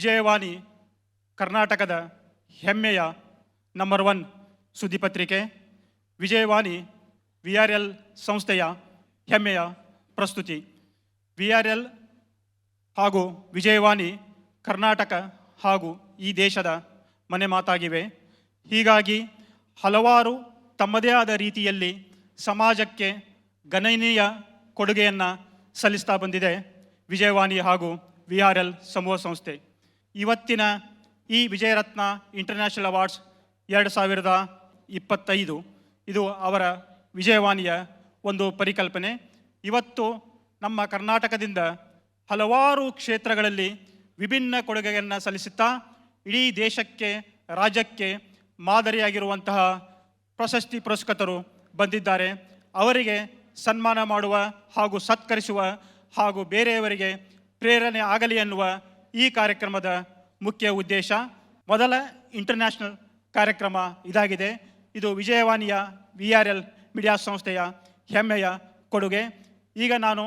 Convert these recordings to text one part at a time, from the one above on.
ವಿಜಯವಾಣಿ, ಕರ್ನಾಟಕದ ಹೆಮ್ಮೆಯ number one ಸುದ್ದಿಪತ್ರಿಕೆ, ವಿಜಯವಾಣಿ, ವಿ ಆರ್ ಎಲ್ ಸಂಸ್ಥೆಯ ಹೆಮ್ಮೆಯ ಪ್ರಸ್ತುತಿ. ವಿ ಆರ್ ಎಲ್ ಹಾಗೂ ವಿಜಯವಾಣಿ, ಕರ್ನಾಟಕ ಹಾಗೂ ಈ ದೇಶದ ಮನೆ ಮಾತಾಗಿವೆ. ಹೀಗಾಗಿ ಹಲವಾರು ತಮ್ಮದೇ ಆದ ರೀತಿಯಲ್ಲಿ ಸಮಾಜಕ್ಕೆ ಗಣನೀಯ ಕೊಡುಗೆಯನ್ನು ಸಲ್ಲಿಸ್ತಾ ಬಂದಿದೆ ವಿಜಯವಾಣಿ ಹಾಗೂ ವಿ ಆರ್ ಎಲ್ ಸಮೂಹ ಸಂಸ್ಥೆ. ಇವತ್ತಿನ ಈ ವಿಜಯರತ್ನ ಇಂಟರ್ನ್ಯಾಷನಲ್ ಅವಾರ್ಡ್ಸ್ ಎರಡು ಸಾವಿರದ ಇಪ್ಪತ್ತೈದು. ಇದು ಅವರ ವಿಜಯವಾಣಿಯ ಒಂದು ಪರಿಕಲ್ಪನೆ. ಇವತ್ತು ನಮ್ಮ ಕರ್ನಾಟಕದಿಂದ ಹಲವಾರು ಕ್ಷೇತ್ರಗಳಲ್ಲಿ ವಿಭಿನ್ನ ಕೊಡುಗೆಯನ್ನು ಸಲ್ಲಿಸುತ್ತಾ, ಇಡೀ ದೇಶಕ್ಕೆ, ರಾಜ್ಯಕ್ಕೆ ಮಾದರಿಯಾಗಿರುವಂತಹ ಪ್ರಶಸ್ತಿ ಪುರಸ್ಕೃತರು ಬಂದಿದ್ದಾರೆ. ಅವರಿಗೆ ಸನ್ಮಾನ ಮಾಡುವ ಹಾಗೂ ಸತ್ಕರಿಸುವ ಹಾಗೂ ಬೇರೆಯವರಿಗೆ ಪ್ರೇರಣೆ ಆಗಲಿ ಎನ್ನುವ ಈ ಕಾರ್ಯಕ್ರಮದ ಮುಖ್ಯ ಉದ್ದೇಶ ಮೊದಲ ಇಂಟರ್ನ್ಯಾಷನಲ್ ಕಾರ್ಯಕ್ರಮ ಇದಾಗಿದೆ. ಇದು ವಿಜಯವಾಣಿಯ ವಿ ಆರ್ ಎಲ್ ಮೀಡಿಯಾ ಸಂಸ್ಥೆಯ ಹೆಮ್ಮೆಯ ಕೊಡುಗೆ. ಈಗ ನಾನು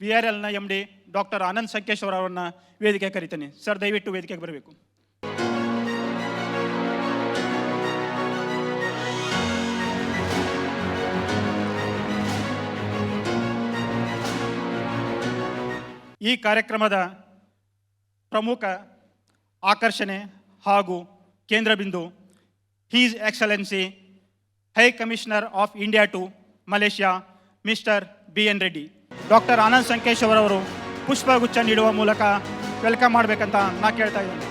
V R ಎಲ್ನ M D doctor Anand Sankeshwar ಅವರನ್ನು ವೇದಿಕೆ ಕರಿತೇನೆ. ಸರ್, ದಯವಿಟ್ಟು ವೇದಿಕೆಗೆ ಬರಬೇಕು. ಈ ಕಾರ್ಯಕ್ರಮದ ಪ್ರಮುಖ ಆಕರ್ಷಣೆ ಹಾಗೂ ಕೇಂದ್ರ ಬಿಂದು his excellency, high commissioner of India to Malaysia, mister B N Reddy. Doctor Anand Sankesh ಅವರು ಪುಷ್ಪಗುಚ್ಛ ನೀಡುವ ಮೂಲಕ ವೆಲ್ಕಮ್ ಮಾಡಬೇಕಂತ ನಾ ಕೇಳ್ತಾ ಇದ್ದೀನಿ.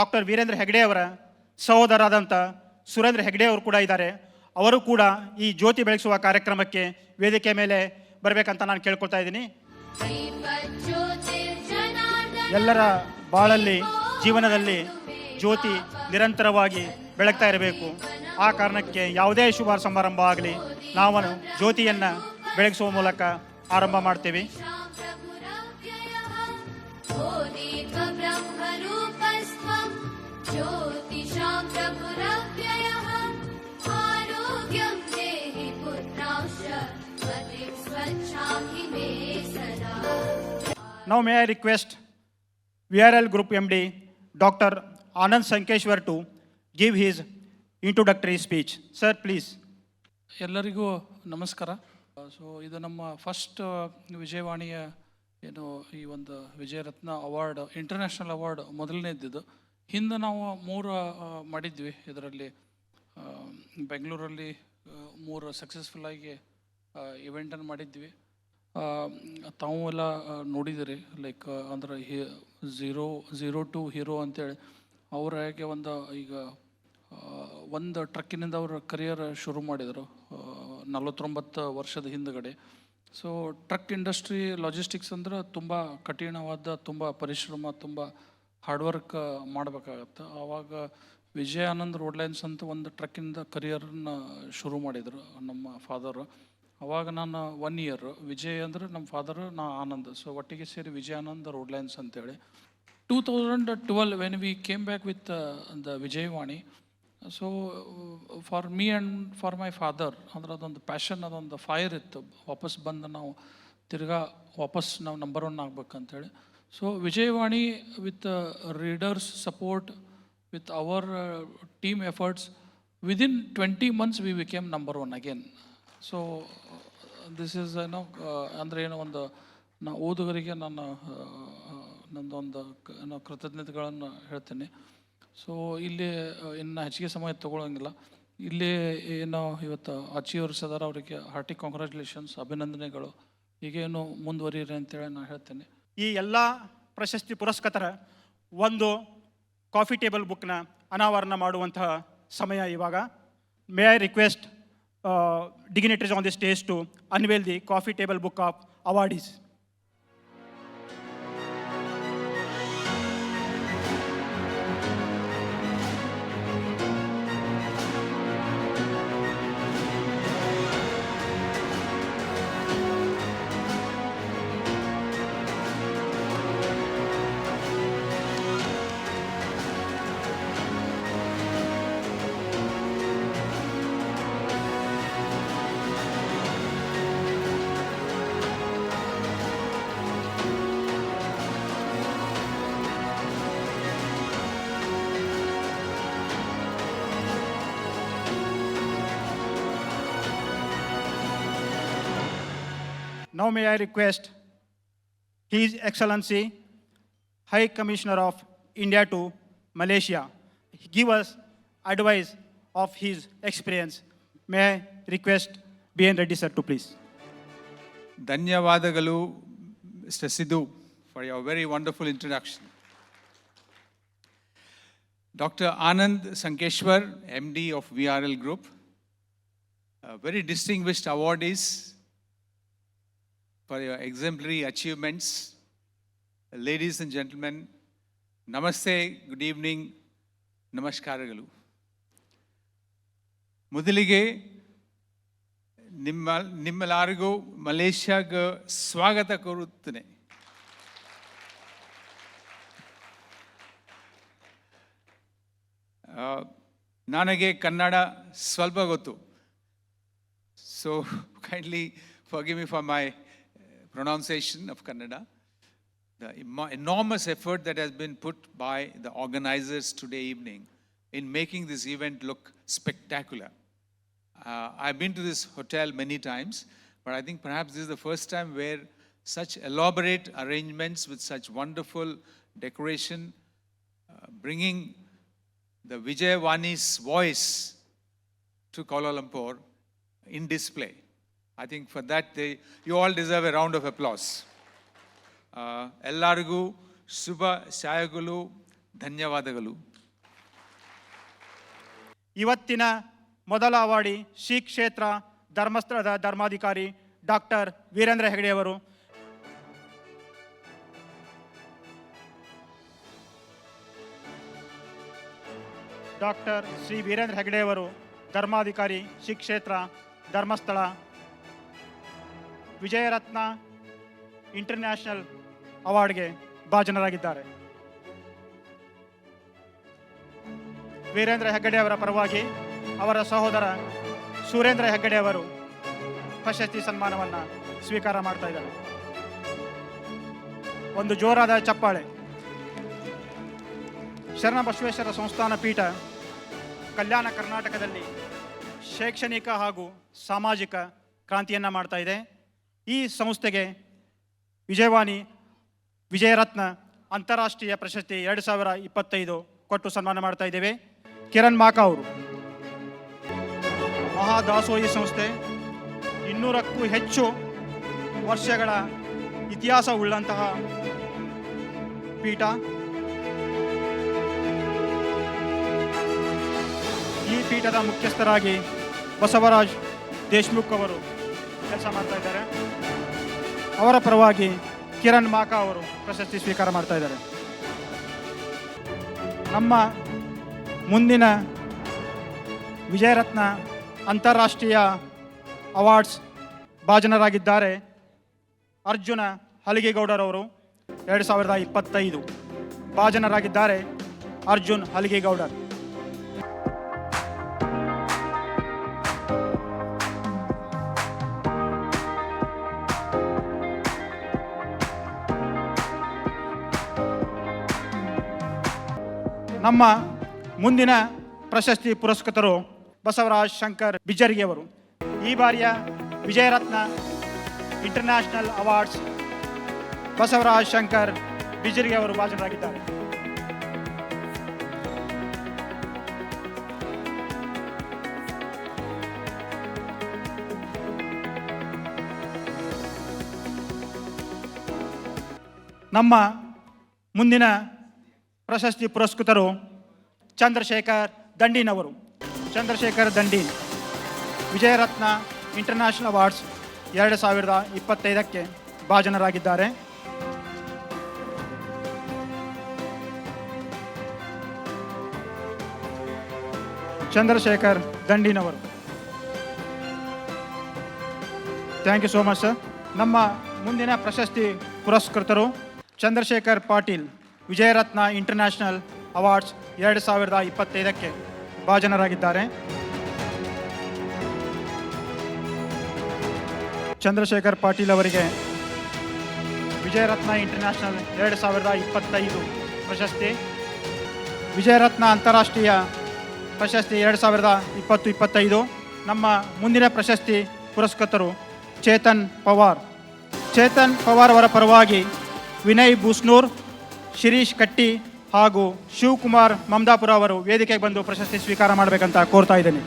ಡಾಕ್ಟರ್ ವೀರೇಂದ್ರ ಹೆಗ್ಡೆ ಅವರ ಸಹೋದರಾದಂಥ ಸುರೇಂದ್ರ ಹೆಗ್ಡೆ ಅವರು ಕೂಡ ಇದ್ದಾರೆ. ಅವರು ಕೂಡ ಈ ಜ್ಯೋತಿ ಬೆಳಗಿಸುವ ಕಾರ್ಯಕ್ರಮಕ್ಕೆ ವೇದಿಕೆ ಮೇಲೆ ಬರಬೇಕಂತ ನಾನು ಕೇಳ್ಕೊಳ್ತಾ ಇದ್ದೀನಿ. ಎಲ್ಲರ ಬಾಳಲ್ಲಿ, ಜೀವನದಲ್ಲಿ ಜ್ಯೋತಿ ನಿರಂತರವಾಗಿ ಬೆಳಗ್ತಾ ಇರಬೇಕು. ಆ ಕಾರಣಕ್ಕೆ ಯಾವುದೇ ಶುಭ ಸಮಾರಂಭ ಆಗಲಿ ನಾವು ಜ್ಯೋತಿಯನ್ನು ಬೆಳಗಿಸುವ ಮೂಲಕ ಆರಂಭ ಮಾಡ್ತೀವಿ. Now may I request VRL Group MD Dr. Anand Sankeshwar to give his introductory speech. Sir, please. ಎಲ್ಲರಿಗೂ ನಮಸ್ಕಾರ ಸೊ ಇದು ನಮ್ಮ ಫಸ್ಟ್ ವಿಜಯವಾಣಿಯ ಏನು ಈ ಒಂದು ವಿಜಯರತ್ನ ಅವಾರ್ಡ್ ಇಂಟರ್ನ್ಯಾಷನಲ್ ಅವಾರ್ಡ್ ಮೊದಲನೇದಿದ್ದು ಹಿಂದೆ ನಾವು ಮೂರು ಮಾಡಿದ್ವಿ ಇದರಲ್ಲಿ ಬೆಂಗಳೂರಲ್ಲಿ ಮೂರು ಸಕ್ಸಸ್ಫುಲ್ಲಾಗಿ ಇವೆಂಟನ್ನು ಮಾಡಿದ್ವಿ ತಾವು ಎಲ್ಲ ನೋಡಿದಿರಿ ಲೈಕ್ ಅಂದ್ರೆ ಝೀರೋ ಝೀರೋ ಟು ಹೀರೋ ಅಂತೇಳಿ. ಅವ್ರ ಹೇಗೆ ಒಂದು, ಈಗ ಒಂದು ಟ್ರಕ್ಕಿನಿಂದ ಅವರು ಕರಿಯರ್ ಶುರು ಮಾಡಿದರು ನಲವತ್ತೊಂಬತ್ತು ವರ್ಷದ ಹಿಂದುಗಡೆ. ಸೊ ಟ್ರಕ್ ಇಂಡಸ್ಟ್ರಿ ಲಾಜಿಸ್ಟಿಕ್ಸ್ ಅಂದ್ರೆ ತುಂಬ ಕಠಿಣವಾದ, ತುಂಬ ಪರಿಶ್ರಮ, ತುಂಬ ಹಾರ್ಡ್ ವರ್ಕ್ ಮಾಡಬೇಕಾಗತ್ತೆ. ಆವಾಗ ವಿಜಯ ಆನಂದ್ ರೋಡ್ ಲೈನ್ಸ್ ಅಂತ ಒಂದು ಟ್ರಕ್ಕಿಂದ ಕರಿಯರನ್ನು ಶುರು ಮಾಡಿದರು ನಮ್ಮ ಫಾದರು ಅವಾಗ ನಾನು ಒನ್ ಇಯರ್ ವಿಜಯ್ ಅಂದ್ರೆ ನಮ್ಮ ಫಾದರ್ ನಾ ಆನಂದ್. ಸೊ ಒಟ್ಟಿಗೆ ಸೇರಿ ವಿಜಯಾನಂದ ರೋಡ್ ಲೈನ್ಸ್ ಅಂತೇಳಿ. Two thousand twelve when we came back with the Vijayavani. So for me and for my father ಅಂದ್ರೆ ಅದೊಂದು ಪ್ಯಾಷನ್ ಅದೊಂದು ಫೈರ್ ಇತ್ತು. ವಾಪಸ್ ಬಂದು ನಾವು ತಿರ್ಗಾ ವಾಪಸ್ ನಾವು number one ಆಗ್ಬೇಕಂತೇಳಿ. So Vijayavani with readers support with our team efforts within twenty months we became number one again so this is ಏನೋ ಅಂದರೆ ಏನೋ ಒಂದು ನಾ ಓದುಗರಿಗೆ ನಾನು ಆ, ನಂದೊಂದು ಏನೋ ಕೃತಜ್ಞತೆಗಳನ್ನು ಹೇಳ್ತೇನೆ. ಸೊ ಇಲ್ಲಿ ಇನ್ನು ಹೆಚ್ಚಿಗೆ ಸಮಯ ತಗೊಳ್ಳೋಂಗಿಲ್ಲ ಇಲ್ಲಿ ಏನು ಇವತ್ತು ಅಚೀವರ್ಸ್ ಸದಾರ ಅವರಿಗೆ ಹಾರ್ಟಿ ಕಾಂಗ್ರ್ಯಾಚುಲೇಷನ್ಸ್ ಅಭಿನಂದನೆಗಳು. ಈಗೇನು ಮುಂದುವರಿಯಿರಿ ಅಂತೇಳಿ ನಾನು ಹೇಳ್ತೇನೆ. ಈ ಎಲ್ಲ ಪ್ರಶಸ್ತಿ ಪುರಸ್ಕೃತರ ಒಂದು ಕಾಫಿ ಟೇಬಲ್ ಬುಕ್ನ ಅನಾವರಣ ಮಾಡುವಂತಹ ಸಮಯ ಇವಾಗ. May I request Uh, dignitaries on the stage to unveil the coffee table book of awardees. Now may I request His Excellency High Commissioner of India to Malaysia give us advice of his experience. May I request B.N. Reddy sir to please. ಧನ್ಯವಾದಗಳು mister Siddu for your very wonderful introduction doctor Anand Sankeshwar M D of V R L group very For your exemplary achievements ladies and gentlemen ನಮಸ್ತೆ good evening ನಮಸ್ಕಾರಗಳು ಮೊದಲಿಗೆ ನಿಮ್ಮ ನಿಮ್ಮೆಲ್ಲರಿಗೂ ಮಲೇಷ್ಯಾಗ ಸ್ವಾಗತ ಕೋರುತ್ತೇನೆ. ನನಗೆ ಕನ್ನಡ ಸ್ವಲ್ಪ ಗೊತ್ತು. So kindly forgive me for my pronunciation of Kannada, the enormous effort that has been put by the organizers today evening in making this event look spectacular. Uh, I've been to this hotel many times, but I think perhaps this is the first time where such elaborate arrangements with such wonderful decoration, uh, bringing the Vijayawani's voice to Kuala Lumpur in display. I think for that they, you all deserve a round of applause. ಆ, ಎಲ್ಲರಿಗೂ ಶುಭ ಶಾಯಗಳು ಧನ್ಯವಾದಗಳು. ಇವತ್ತಿನ ಮೊದಲ awardee Shri ಕ್ಷೇತ್ರ ಧರ್ಮಸ್ಥಳದ ಧರ್ಮಾಧಿಕಾರಿ doctor Veerendra ಹೆಗಡೆಯವರು ಡಾಕ್ಟರ್ ಶ್ರೀ ವೀರೇಂದ್ರ ಹೆಗಡೆಯವರು ಧರ್ಮಾಧಿಕಾರಿ ಶ್ರೀ ಕ್ಷೇತ್ರ ಧರ್ಮಸ್ಥಳ. ವಿಜಯರತ್ನ ಇಂಟರ್ನ್ಯಾಷನಲ್ ಅವಾರ್ಡ್ಗೆ ಭಾಜನರಾಗಿದ್ದಾರೆ. ವೀರೇಂದ್ರ ಹೆಗ್ಗಡೆ ಅವರ ಪರವಾಗಿ ಅವರ ಸಹೋದರ ಸುರೇಂದ್ರ ಹೆಗ್ಗಡೆ ಅವರು ಪ್ರಶಸ್ತಿ ಸನ್ಮಾನವನ್ನು ಸ್ವೀಕಾರ ಮಾಡ್ತಾ ಇದ್ದಾರೆ. ಒಂದು ಜೋರಾದ ಚಪ್ಪಾಳೆ. ಶರಣ ಬಸವೇಶ್ವರ ಸಂಸ್ಥಾನ ಪೀಠ ಕಲ್ಯಾಣ ಕರ್ನಾಟಕದಲ್ಲಿ ಶೈಕ್ಷಣಿಕ ಹಾಗೂ ಸಾಮಾಜಿಕ ಕ್ರಾಂತಿಯನ್ನು ಮಾಡ್ತಾ ಇದೆ. ಈ ಸಂಸ್ಥೆಗೆ ವಿಜಯವಾಣಿ, ವಿಜಯರತ್ನ ಅಂತಾರಾಷ್ಟ್ರೀಯ ಪ್ರಶಸ್ತಿ ಎರಡು ಸಾವಿರ ಇಪ್ಪತ್ತೈದು ಕೊಟ್ಟು ಸನ್ಮಾನ ಮಾಡ್ತಾ ಇದ್ದೇವೆ. ಕಿರಣ್ ಮಾಕಾ ಅವರು. ಮಹಾದಾಸೋಹಿ ಸಂಸ್ಥೆ. ಇನ್ನೂರಕ್ಕೂ ಹೆಚ್ಚು ವರ್ಷಗಳ ಇತಿಹಾಸ ಉಳ್ಳಂತಹ ಪೀಠ. ಈ ಪೀಠದ ಮುಖ್ಯಸ್ಥರಾಗಿ ಬಸವರಾಜ್ ದೇಶ್ಮುಖ್ ಅವರು. ಕೆಲಸ ಮಾಡ್ತಾ ಇದ್ದಾರೆ. ಅವರ ಪರವಾಗಿ ಕಿರಣ್ ಮಾಕಾ ಅವರು ಪ್ರಶಸ್ತಿ ಸ್ವೀಕಾರ ಮಾಡ್ತಾ ಇದ್ದಾರೆ. ನಮ್ಮ ಮುಂದಿನ ವಿಜಯರತ್ನ ಅಂತಾರಾಷ್ಟ್ರೀಯ ಅವಾರ್ಡ್ಸ್ ಭಾಜನರಾಗಿದ್ದಾರೆ ಅರ್ಜುನ ಹಲಿಗೆಗೌಡರವರು. ಎರಡು ಸಾವಿರದ ಇಪ್ಪತ್ತೈದು ಭಾಜನರಾಗಿದ್ದಾರೆ ಅರ್ಜುನ್ ಹಲಿಗೆಗೌಡರ್. ನಮ್ಮ ಮುಂದಿನ ಪ್ರಶಸ್ತಿ ಪುರಸ್ಕೃತರು ಬಸವರಾಜ್ ಶಂಕರ್ ಬಿಜರಿಗೆಯವರು ಈ ಬಾರಿಯ ವಿಜಯರತ್ನ ಇಂಟರ್ನ್ಯಾಷನಲ್ ಅವಾರ್ಡ್ಸ್ ಬಸವರಾಜ್ ಶಂಕರ್ ಬಿಜರಿಗೆ ಅವರು ಭಾಜನರಾಗಿದ್ದಾರೆ. ನಮ್ಮ ಮುಂದಿನ ಪ್ರಶಸ್ತಿ ಪುರಸ್ಕೃತರು ಚಂದ್ರಶೇಖರ್ ದಂಡೀನವರು. ಚಂದ್ರಶೇಖರ್ ದಂಡೀನ್, ವಿಜಯರತ್ನ ಇಂಟರ್ನ್ಯಾಷನಲ್ ಅವಾರ್ಡ್ಸ್ ಎರಡು ಸಾವಿರದ ಇಪ್ಪತ್ತೈದಕ್ಕೆ ಭಾಜನರಾಗಿದ್ದಾರೆ. Chandrashekhar ದಂಡಿನವರು. Thank you so much sir. ನಮ್ಮ ಮುಂದಿನ ಪ್ರಶಸ್ತಿ ಪುರಸ್ಕೃತರು ಚಂದ್ರಶೇಖರ್ ಪಾಟೀಲ್. ವಿಜಯರತ್ನ ಇಂಟರ್ನ್ಯಾಷನಲ್ ಅವಾರ್ಡ್ಸ್ ಎರಡು ಸಾವಿರದ ಇಪ್ಪತ್ತೈದಕ್ಕೆ ಭಾಜನರಾಗಿದ್ದಾರೆ. ಚಂದ್ರಶೇಖರ್ ಪಾಟೀಲ್ ಅವರಿಗೆ ವಿಜಯರತ್ನ ಇಂಟರ್ನ್ಯಾಷನಲ್ ಎರಡು ಸಾವಿರದ ಇಪ್ಪತ್ತೈದು ಪ್ರಶಸ್ತಿ. ವಿಜಯರತ್ನ ಅಂತಾರಾಷ್ಟ್ರೀಯ ಪ್ರಶಸ್ತಿ ಎರಡು ಸಾವಿರದ ಇಪ್ಪತ್ತು ಇಪ್ಪತ್ತೈದು. ನಮ್ಮ ಮುಂದಿನ ಪ್ರಶಸ್ತಿ ಪುರಸ್ಕೃತರು ಚೇತನ್ ಪವಾರ್. ಚೇತನ್ ಪವಾರ್ ಅವರ ಪರವಾಗಿ ವಿನಯ್ ಬೂಸ್ನೂರ್ ಶಿರೀಶ್ ಕಟ್ಟಿ ಹಾಗೂ ಶಿವಕುಮಾರ್ ಮಮದಾಪುರ ಅವರು ವೇದಿಕೆಗೆ ಬಂದು ಪ್ರಶಸ್ತಿ ಸ್ವೀಕಾರ ಮಾಡಬೇಕಂತ ಕೋರ್ತಾ ಇದ್ದೇನೆ.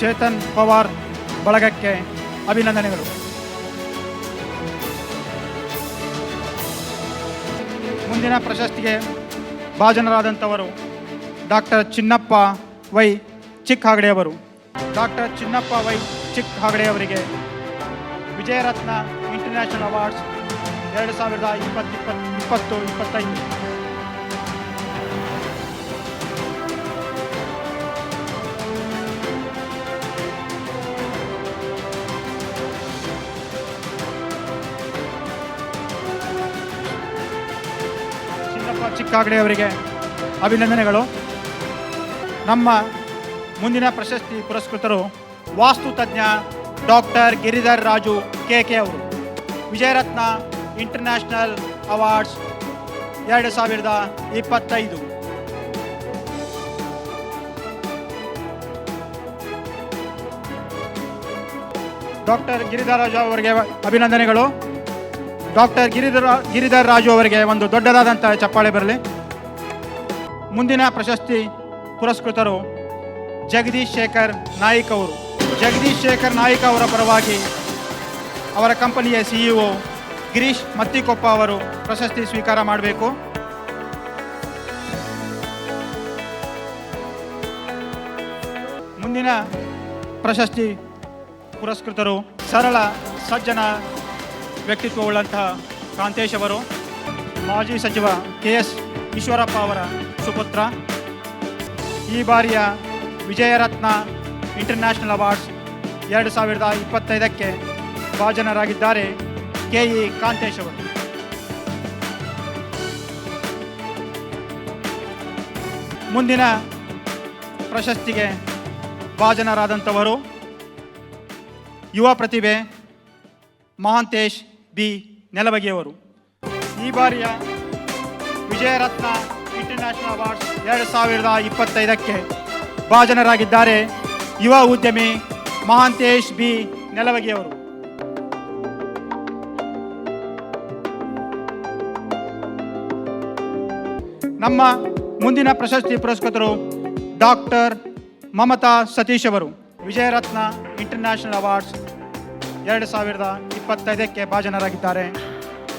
ಚೇತನ್ ಪವಾರ್ ಬಳಗಕ್ಕೆ ಅಭಿನಂದನೆಗಳು. ಮುಂದಿನ ಪ್ರಶಸ್ತಿಗೆ ಭಾಜನರಾದಂಥವರು ಡಾಕ್ಟರ್ ಚಿನ್ನಪ್ಪ ವೈ ಚಿಕ್ಕ ಹಾಗಡೆ ಅವರು ಡಾಕ್ಟರ್ ಚಿನ್ನಪ್ಪ ವೈ ಚಿಕ್ಕ ಹಾಗಡೆ ಅವರಿಗೆ ವಿಜಯರತ್ನ ಇಂಟರ್ನ್ಯಾಷನಲ್ ಅವಾರ್ಡ್ಸ್ ಎರಡು ಸಾವಿರದ ಇಪ್ಪತ್ತು ಇಪ್ಪತ್ತು ಇಪ್ಪತ್ತು ಇಪ್ಪತ್ತೈದು. ಚಿಕ್ಕಾಗಡೆ ಅವರಿಗೆ ಅಭಿನಂದನೆಗಳು. ನಮ್ಮ ಮುಂದಿನ ಪ್ರಶಸ್ತಿ ಪುರಸ್ಕೃತರು ವಾಸ್ತು ತಜ್ಞ doctor Giridhar Raju K K ಅವರು. ವಿಜಯರತ್ನ ಇಂಟರ್ನ್ಯಾಷನಲ್ ಅವಾರ್ಡ್ಸ್ ಎರಡು ಸಾವಿರದ ಇಪ್ಪತ್ತೈದು. ಡಾಕ್ಟರ್ ಗಿರಿಧರ್ ರಾಜು ಅವರಿಗೆ ಅಭಿನಂದನೆಗಳು. ಡಾಕ್ಟರ್ ಗಿರಿಧರ ಗಿರಿಧರ್ ರಾಜು ಅವರಿಗೆ ಒಂದು ದೊಡ್ಡದಾದಂತಹ ಚಪ್ಪಾಳೆ ಬರಲಿ ಮುಂದಿನ ಪ್ರಶಸ್ತಿ ಪುರಸ್ಕೃತರು ಜಗದೀಶ್ ಶೇಖರ್ ನಾಯ್ಕ್ ಅವರು. ಜಗದೀಶ್ ಶೇಖರ್ ನಾಯ್ಕ ಅವರ ಪರವಾಗಿ ಅವರ ಕಂಪನಿಯ ಸಿಇಒ ಗಿರೀಶ್ ಮತ್ತಿಕೊಪ್ಪ ಅವರು ಪ್ರಶಸ್ತಿ ಸ್ವೀಕಾರ ಮಾಡಬೇಕು. ಮುಂದಿನ ಪ್ರಶಸ್ತಿ ಪುರಸ್ಕೃತರು ಸರಳ ಸಜ್ಜನ ವ್ಯಕ್ತಿತ್ವವುಳ್ಳಂತಹ ಕಾಂತೇಶ್ ಅವರು, ಮಾಜಿ ಸಚಿವ ಕೆ ಎಸ್ ಈಶ್ವರಪ್ಪ ಅವರ ಸುಪುತ್ರ. ಈ ಬಾರಿಯ ವಿಜಯರತ್ನ ಇಂಟರ್ನ್ಯಾಷನಲ್ ಅವಾರ್ಡ್ಸ್ ಎರಡು ಸಾವಿರದ ಇಪ್ಪತ್ತೈದಕ್ಕೆ ಭಾಜನರಾಗಿದ್ದಾರೆ ಕೆ ಇ ಕಾಂತೇಶ್ ಅವರು. ಮುಂದಿನ ಪ್ರಶಸ್ತಿಗೆ ಭಾಜನರಾದಂಥವರು ಯುವ ಪ್ರತಿಭೆ ಮಹಾಂತೇಶ್ ಬಿ ನೆಲಬಗೆಯವರು. ಈ ಬಾರಿಯ ವಿಜಯರತ್ನ ಇಂಟರ್ನ್ಯಾಷನಲ್ ಅವಾರ್ಡ್ಸ್ ಎರಡು ಸಾವಿರದ ಇಪ್ಪತ್ತೈದಕ್ಕೆ ಭಾಜನರಾಗಿದ್ದಾರೆ ಯುವ ಉದ್ಯಮಿ ಮಹಾಂತೇಶ್ ಬಿ. ನೆಲಬಗೆಯವರು. ನಮ್ಮ ಮುಂದಿನ ಪ್ರಶಸ್ತಿ ಪುರಸ್ಕೃತರು ಡಾಕ್ಟರ್ ಮಮತಾ ಸತೀಶ್ ಅವರು. ವಿಜಯರತ್ನ ಇಂಟರ್ನ್ಯಾಷನಲ್ ಅವಾರ್ಡ್ಸ್ ಎರಡು ಸಾವಿರದ ಇಪ್ಪತ್ತೈದಕ್ಕೆ ಭಾಜನರಾಗಿದ್ದಾರೆ.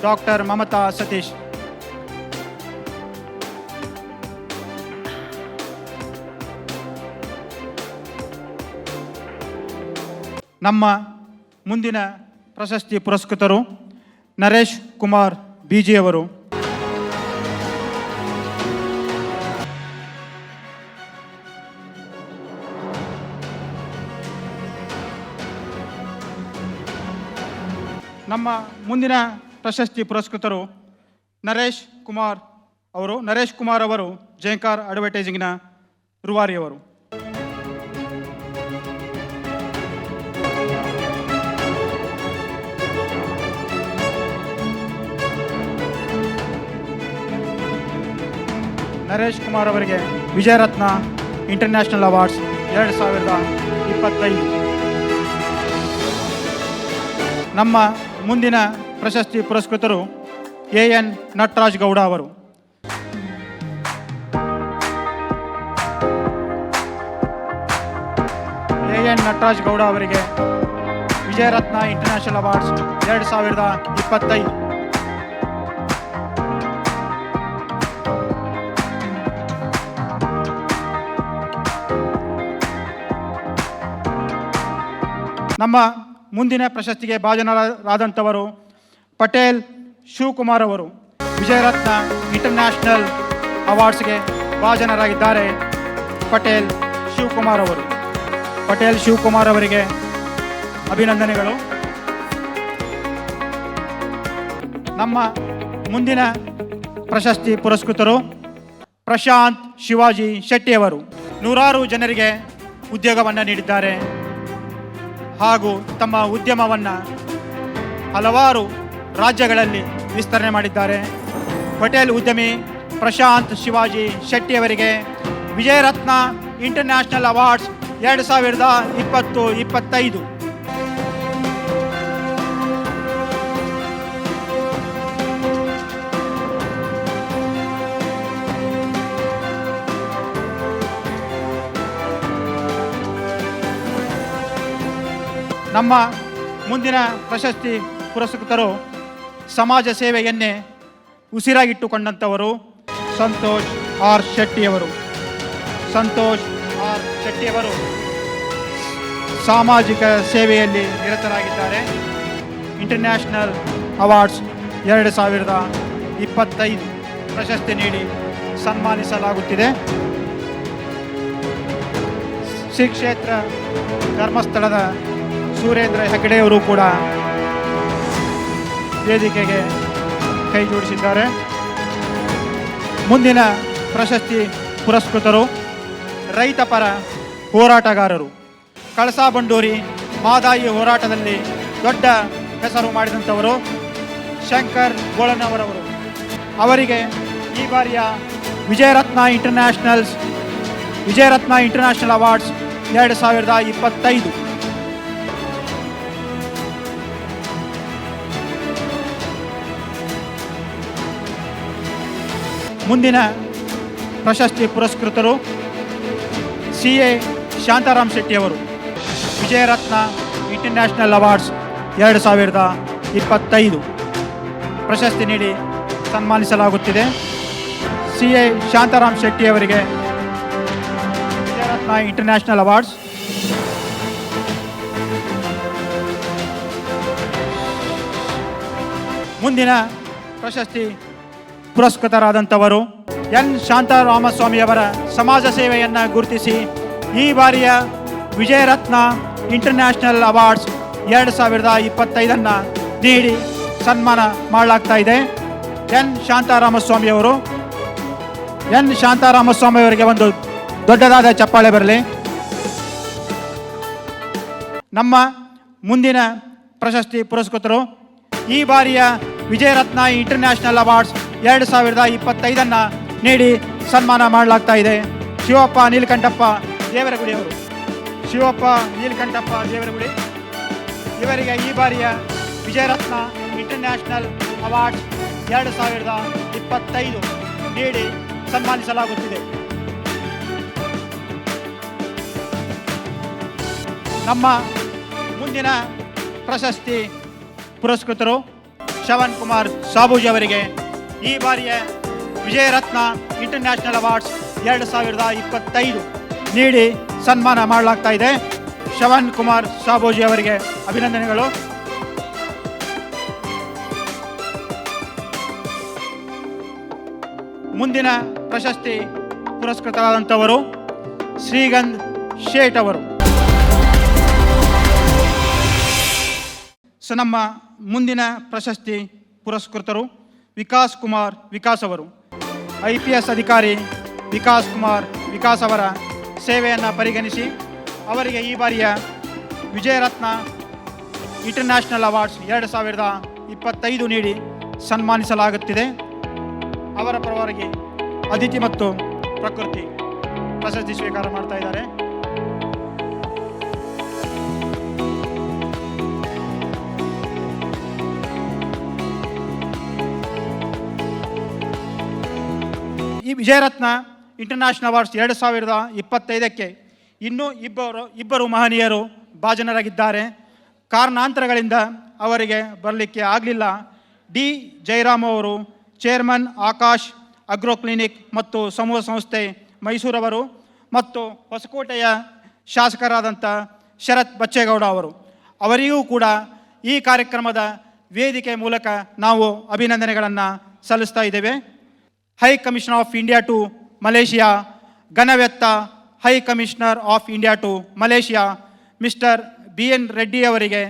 ಡಾಕ್ಟರ್ ಮಮತಾ ಸತೀಶ್. ನಮ್ಮ ಮುಂದಿನ ಪ್ರಶಸ್ತಿ ಪುರಸ್ಕೃತರು ನರೇಶ್ ಕುಮಾರ್ ಬಿಜಿ ನಮ್ಮ ಮುಂದಿನ ಪ್ರಶಸ್ತಿ ಪುರಸ್ಕೃತರು ನರೇಶ್ ಕುಮಾರ್ ಅವರು. ನರೇಶ್ ಕುಮಾರ್ ಅವರು ಜಯಂಕಾರ್ ಅಡ್ವರ್ಟೈಸಿಂಗ್ನ ರುವಾರಿಯವರು ನರೇಶ್ ಕುಮಾರ್ ಅವರಿಗೆ ವಿಜಯರತ್ನ ಇಂಟರ್ನ್ಯಾಷನಲ್ ಅವಾರ್ಡ್ಸ್ ಎರಡು ಸಾವಿರದ ಇಪ್ಪತ್ತೈದು. ನಮ್ಮ ಮುಂದಿನ ಪ್ರಶಸ್ತಿ ಪುರಸ್ಕೃತರು ಎ ಎನ್ ನಟರಾಜ್ ಗೌಡ ಅವರು. ಎ ಎನ್ ನಟರಾಜ್ ಗೌಡ ಅವರಿಗೆ ವಿಜಯರತ್ನ ಇಂಟರ್ನ್ಯಾಷನಲ್ ಅವಾರ್ಡ್ಸ್ ಎರಡು ಸಾವಿರದ ಇಪ್ಪತ್ತೈದು. ನಮ್ಮ ಮುಂದಿನ ಪ್ರಶಸ್ತಿಗೆ ಭಾಜನರಾದಂಥವರು ಪಟೇಲ್ ಶಿವಕುಮಾರ್ ಅವರು. ವಿಜಯರತ್ನ ಇಂಟರ್ನ್ಯಾಷನಲ್ ಅವಾರ್ಡ್ಸ್ಗೆ ಭಾಜನರಾಗಿದ್ದಾರೆ ಪಟೇಲ್ ಶಿವಕುಮಾರ್ ಅವರು. ಪಟೇಲ್ ಶಿವಕುಮಾರ್ ಅವರಿಗೆ ಅಭಿನಂದನೆಗಳು. ನಮ್ಮ ಮುಂದಿನ ಪ್ರಶಸ್ತಿ ಪುರಸ್ಕೃತರು ಪ್ರಶಾಂತ್ ಶಿವಾಜಿ ಶೆಟ್ಟಿಯವರು. ನೂರಾರು ಜನರಿಗೆ ಉದ್ಯೋಗವನ್ನು ನೀಡಿದ್ದಾರೆ. ಹಾಗೂ ತಮ್ಮ ಉದ್ಯಮವನ್ನು ಹಲವಾರು ರಾಜ್ಯಗಳಲ್ಲಿ ವಿಸ್ತರಣೆ ಮಾಡಿದ್ದಾರೆ. ಪಟೇಲ್ ಉದ್ಯಮಿ ಪ್ರಶಾಂತ್ ಶಿವಾಜಿ ಶೆಟ್ಟಿಯವರಿಗೆ ವಿಜಯರತ್ನ ಇಂಟರ್ನ್ಯಾಷನಲ್ ಅವಾರ್ಡ್ಸ್ ಎರಡು ಸಾವಿರದ ಇಪ್ಪತ್ತು ಇಪ್ಪತ್ತೈದು. ನಮ್ಮ ಮುಂದಿನ ಪ್ರಶಸ್ತಿ ಪುರಸ್ಕೃತರು ಸಮಾಜ ಸೇವೆಯನ್ನೇ ಉಸಿರಾಗಿಟ್ಟುಕೊಂಡಂಥವರು ಸಂತೋಷ್ ಆರ್ ಶೆಟ್ಟಿಯವರು. ಸಂತೋಷ್ ಆರ್ ಶೆಟ್ಟಿಯವರು ಸಾಮಾಜಿಕ ಸೇವೆಯಲ್ಲಿ ನಿರತರಾಗಿದ್ದಾರೆ. ಇಂಟರ್ನ್ಯಾಷನಲ್ ಅವಾರ್ಡ್ಸ್ ಎರಡು ಸಾವಿರದ ಇಪ್ಪತ್ತೈದು ಪ್ರಶಸ್ತಿ ನೀಡಿ ಸನ್ಮಾನಿಸಲಾಗುತ್ತಿದೆ. ಶ್ರೀ ಕ್ಷೇತ್ರ ಧರ್ಮಸ್ಥಳದ ಸುರೇಂದ್ರ ಹೆಗಡೆಯವರು ಕೂಡ ವೇದಿಕೆಗೆ ಕೈ ಜೋಡಿಸಿದ್ದಾರೆ. ಮುಂದಿನ ಪ್ರಶಸ್ತಿ ಪುರಸ್ಕೃತರು ರೈತ ಪರ ಹೋರಾಟಗಾರರು. ಕಳಸಾ ಬಂಡೂರಿ ಮಾದಾಯಿ ಹೋರಾಟದಲ್ಲಿ ದೊಡ್ಡ ಹೆಸರು ಮಾಡಿದಂಥವರು ಶಂಕರ್ ಗೋಳನವರವರು. ಅವರಿಗೆ ಈ ಬಾರಿಯ Vijayaratna internationals, Vijayaratna international awards ಎರಡು ಸಾವಿರದ ಇಪ್ಪತ್ತೈದು. ಮುಂದಿನ ಪ್ರಶಸ್ತಿ ಪುರಸ್ಕೃತರು ಸಿ ಎ ಶಾಂತಾರಾಮ್ ಶೆಟ್ಟಿಯವರು ವಿಜಯರತ್ನ ಇಂಟರ್ನ್ಯಾಷನಲ್ ಅವಾರ್ಡ್ಸ್ ಎರಡು ಸಾವಿರದ ಇಪ್ಪತ್ತೈದು. ಪ್ರಶಸ್ತಿ ನೀಡಿ ಸನ್ಮಾನಿಸಲಾಗುತ್ತಿದೆ. ಸಿ ಎ ಶಾಂತಾರಾಮ್ ಶೆಟ್ಟಿಯವರಿಗೆ ವಿಜಯರತ್ನ ಇಂಟರ್ನ್ಯಾಷನಲ್ ಅವಾರ್ಡ್ಸ್. ಮುಂದಿನ ಪ್ರಶಸ್ತಿ ಪುರಸ್ಕೃತರಾದಂಥವರು ಎನ್ ಶಾಂತಾರಾಮಸ್ವಾಮಿಯವರ ಸಮಾಜ ಸೇವೆಯನ್ನು ಗುರುತಿಸಿ ಈ ಬಾರಿಯ ವಿಜಯರತ್ನ ಇಂಟರ್ನ್ಯಾಷನಲ್ ಅವಾರ್ಡ್ಸ್ ಎರಡು ಸಾವಿರದ ಇಪ್ಪತ್ತೈದನ್ನು ನೀಡಿ ಸನ್ಮಾನ ಮಾಡಲಾಗ್ತಾ ಇದೆ. ಎನ್ ಶಾಂತಾರಾಮಸ್ವಾಮಿಯವರು, ಎನ್ ಶಾಂತಾರಾಮಸ್ವಾಮಿಯವರಿಗೆ ಒಂದು ದೊಡ್ಡದಾದ ಚಪ್ಪಾಳೆ ಬರಲಿ. ನಮ್ಮ ಮುಂದಿನ ಪ್ರಶಸ್ತಿ ಪುರಸ್ಕೃತರು ಈ ಬಾರಿಯ ವಿಜಯರತ್ನ ಇಂಟರ್ನ್ಯಾಷನಲ್ ಅವಾರ್ಡ್ಸ್ ಎರಡು ಸಾವಿರದ ಇಪ್ಪತ್ತೈದನ್ನು ನೀಡಿ ಸನ್ಮಾನ ಮಾಡಲಾಗ್ತಾ ಇದೆ. ಶಿವಪ್ಪ ನೀಲಕಂಠಪ್ಪ ದೇವರಗುಡಿಯವರು ಶಿವಪ್ಪ ನೀಲಕಂಠಪ್ಪ ದೇವರಗುಡಿ. ಇವರಿಗೆ ಈ ಬಾರಿಯ ವಿಜಯರತ್ನ ಇಂಟರ್ನ್ಯಾಷನಲ್ ಅವಾರ್ಡ್ಸ್ ಎರಡು ಸಾವಿರದ ಇಪ್ಪತ್ತೈದು ನೀಡಿ ಸನ್ಮಾನಿಸಲಾಗುತ್ತಿದೆ. ನಮ್ಮ ಮುಂದಿನ ಪ್ರಶಸ್ತಿ ಪುರಸ್ಕೃತರು ಶವನ್ ಕುಮಾರ್ ಸಾಬೂಜಿ ಅವರಿಗೆ ಈ ಬಾರಿಯ ವಿಜಯರತ್ನ ಇಂಟರ್ನ್ಯಾಷನಲ್ ಅವಾರ್ಡ್ಸ್ ಎರಡು ಸಾವಿರದ ಇಪ್ಪತ್ತೈದು ನೀಡಿ ಸನ್ಮಾನ ಮಾಡಲಾಗ್ತಾ ಇದೆ. ಶವನ್ ಕುಮಾರ್ ಸಾಬೋಜಿ ಅವರಿಗೆ ಅಭಿನಂದನೆಗಳು. ಮುಂದಿನ ಪ್ರಶಸ್ತಿ ಪುರಸ್ಕೃತರಾದಂಥವರು ಶ್ರೀಗಂಧ್ ಶೇಟ್ ಅವರು. ಸೊ ನಮ್ಮ ಮುಂದಿನ ಪ್ರಶಸ್ತಿ ಪುರಸ್ಕೃತರು ವಿಕಾಸ್ ಕುಮಾರ್ ವಿಕಾಸ್ ಅವರು ಐ ಪಿ ಎಸ್ ಅಧಿಕಾರಿ ವಿಕಾಸ್ ಕುಮಾರ್ ವಿಕಾಸ್ ಅವರ ಸೇವೆಯನ್ನು ಪರಿಗಣಿಸಿ ಅವರಿಗೆ ಈ ಬಾರಿಯ ವಿಜಯರತ್ನ ಇಂಟರ್ನ್ಯಾಷನಲ್ ಅವಾರ್ಡ್ಸ್ ಎರಡು ಸಾವಿರದ ಇಪ್ಪತ್ತೈದು ನೀಡಿ ಸನ್ಮಾನಿಸಲಾಗುತ್ತಿದೆ. ಅವರ ಪರವಾಗಿ ಅದಿತಿ ಮತ್ತು ಪ್ರಕೃತಿ ಪ್ರಶಸ್ತಿ ಸ್ವೀಕಾರ ಮಾಡ್ತಾ ಇದ್ದಾರೆ. ವಿಜಯರತ್ನ ಇಂಟರ್ನ್ಯಾಷನಲ್ ಅವಾರ್ಡ್ಸ್ ಎರಡು ಸಾವಿರದ ಇಪ್ಪತ್ತೈದಕ್ಕೆ ಇನ್ನೂ ಇಬ್ಬರು ಇಬ್ಬರು ಮಹನೀಯರು ಭಾಜನರಾಗಿದ್ದಾರೆ. ಕಾರಣಾಂತರಗಳಿಂದ ಅವರಿಗೆ ಬರಲಿಕ್ಕೆ ಆಗಲಿಲ್ಲ. ಡಿ. ಜಯರಾಮ್ ಅವರು, ಚೇರ್ಮನ್ ಆಕಾಶ್ ಅಗ್ರೋ ಕ್ಲಿನಿಕ್ ಮತ್ತು ಸಮೂಹ ಸಂಸ್ಥೆ ಮೈಸೂರವರು ಮತ್ತು ಹೊಸಕೋಟೆಯ ಶಾಸಕರಾದಂಥ ಶರತ್ ಬಚ್ಚೇಗೌಡ ಅವರು. ಅವರಿಗೂ ಕೂಡ ಈ ಕಾರ್ಯಕ್ರಮದ ವೇದಿಕೆ ಮೂಲಕ ನಾವು ಅಭಿನಂದನೆಗಳನ್ನು ಸಲ್ಲಿಸ್ತಾ ಇದ್ದೇವೆ. High commissioner of India to Malaysia ಘನವೆತ್ತ high commissioner of India to Malaysia mister B N Reddy ಅವರಿಗೆ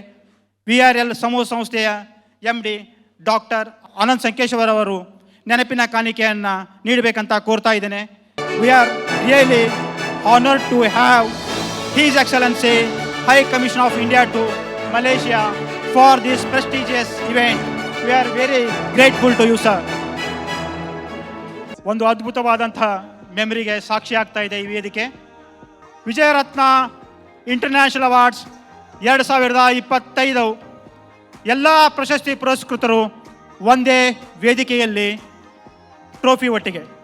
ವಿ ಆರ್ ಎಲ್ ಸಮೂಹ ಸಂಸ್ಥೆಯ M D doctor Anand Sankeshwar ಅವರು ನೆನಪಿನ ಕಾಣಿಕೆಯನ್ನು ನೀಡಬೇಕಂತ ಕೋರ್ತಾ ಇದ್ದೇನೆ we are really honour to have his excellency high commission of India to Malaysia for this prestigious event we are very grateful to you sir. ಒಂದು ಅದ್ಭುತವಾದಂಥ ಮೆಮರಿಗೆ ಸಾಕ್ಷಿ ಆಗ್ತಾ ಇದೆ ಈ ವೇದಿಕೆ. ವಿಜಯರತ್ನ ಇಂಟರ್ನ್ಯಾಷನಲ್ ಅವಾರ್ಡ್ಸ್ ಎರಡು ಸಾವಿರದ ಇಪ್ಪತ್ತೈದು. ಎಲ್ಲ ಪ್ರಶಸ್ತಿ ಪುರಸ್ಕೃತರು ಒಂದೇ ವೇದಿಕೆಯಲ್ಲಿ ಟ್ರೋಫಿ ಒಟ್ಟಿಗೆ.